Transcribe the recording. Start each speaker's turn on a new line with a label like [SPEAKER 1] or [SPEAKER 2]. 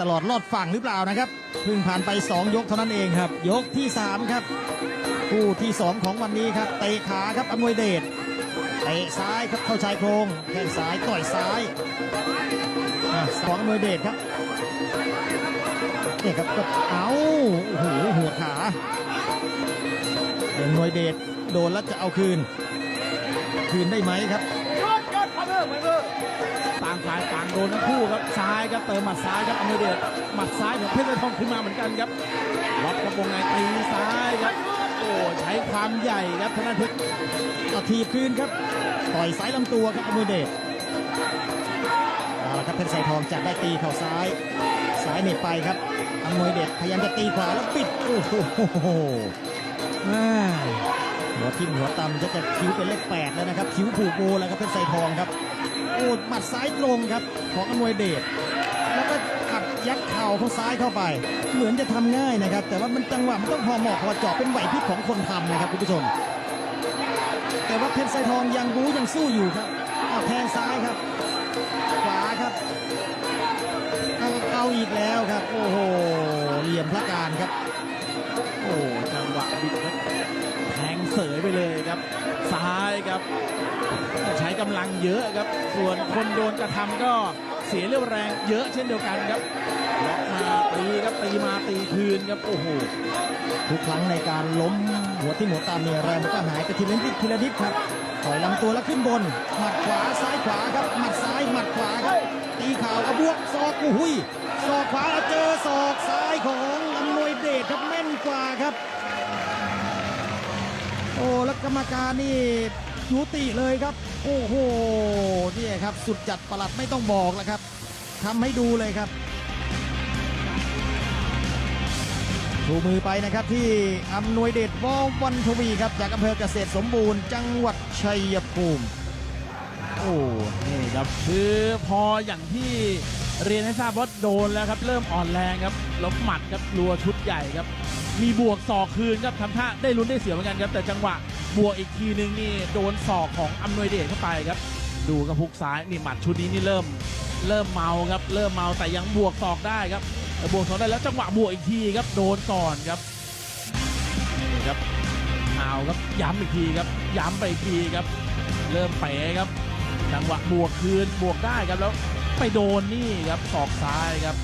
[SPEAKER 1] ตลอดรอดฝั่งหรือเปล่านะครับเพิ่งผ่านไป 2 ยกเท่านั้นเองครับ ยกที่ 3 ครับคู่ที่ 2 ของวันนี้ครับเตะขาครับอำนวยเดชเตะซ้ายครับเข้าชายโครงแข้งซ้ายต่อยซ้ายสองอำนวยเดชครับเนี่ยครับก็เอาโอ้โหหัวขาอำนวยเดชโดนแล้วจะเอาคืน คืนได้ไหมครับ
[SPEAKER 2] นทั้งคู่ครับซ้ายครับเติมหมัดซ้ายครับอเมเดชหมัดซ้ายของเพชรทองขึ้นมาเหมือนกันครับล็อกกระวงในตีซ้ายครับโอ้ใช้ความใหญ่ครับธนาเพชร
[SPEAKER 1] เอาทีบคืนครับต่อยซ้ายลำตัวครับอเมเดชเอาละครับเพชรสายทองจะได้ตีเข่าซ้ายซ้ายเหน็บไปครับอมวยเดชพยายามจะตีขวาแล้วปิดโอ้โหหัวทิ่มหัวตำจะจะคิ้วเป็นเลขแปดแล้วนะครับ คิ้วผูกโบแล้วครับเพชรสายทองครับ โอ้หมัดซ้ายตรงครับของอมวยเดชแล้วก็อัดยัดเข่าเขาซ้ายเข้าไป เหมือนจะทำง่ายนะครับ แต่ว่ามันจังหวะมันต้องพอเหมาะพอเจาะเป็นไหวพริบของคนทำนะครับคุณผู้ชม แต่ว่าเพชรไซทองยังรู้ยังสู้อยู่ครับเอาแทงซ้ายครับ ขวาครับเอาเอาอีกแล้วครับ โอ้โหเหลี่ยมพระการครับ
[SPEAKER 2] โอ้จังหวะบิดครับแทงเสยไปเลยครับ ครับ ใช้กำลังเยอะครับ ส่วนคนโดนกระทำก็เสียเรี่ยวแรงเยอะเช่นเดียวกันครับล็อกมาตีครับตีมาตีคืนครับโอ้โห
[SPEAKER 1] ทุกครั้งในการล้มหัวที่หมวตามเนี่ยแรงมันก็หายไปทีละนิดทีละนิดครับต่อยลำตัวแล้วขึ้นบน หมัดขวาซ้ายขวาครับ หมัดซ้ายหมัดขวาครับ ตีข่าวกระบวกศอกโอ้โหุยศอกขวาเจอศอกซ้ายของอำนวยเดชครับแม่นกว่าครับ โอ้แล้วกรรมการนี่ยุติเลยครับ โอ้โหนี่ครับ สุดจัดประหลัดไม่ต้องบอกแล้วครับทำให้ดูเลยครับถูมือไปนะครับที่อำนวยเดชวอวันทวีครับ จากอำเภอเกษตรสมบูรณ์ จังหวัดชัยภูมิ
[SPEAKER 2] โอ้นี่ครับคือพออย่างที่เรียนให้ทราบว่าโดนแล้วครับ เริ่มอ่อนแรงครับลบหมัดครับรัวชุดใหญ่ครับ มีบวกศอกคืนครับทำท่าได้ลุ้นได้เสียวเหมือนกันครับ แต่จังหวะบวกอีกทีนึงนี่โดนศอกของอำนวยเดชเข้าไปครับ ดูกับฮุกซ้ายนี่หมัดชุดนี้นี่เริ่ม เริ่มเมาครับ เริ่มเมาแต่ยังบวกศอกได้ครับบวกศอกได้แล้วจังหวะบวกอีกทีครับโดนก่อนครับนี่ครับเอาครับย้ำอีกทีครับ ย้ำไปอีกทีครับ เริ่มเป๋ครับ จังหวะบวกคืนบวกได้ครับแล้วไปโดนนี่ครับศอกซ้ายครับ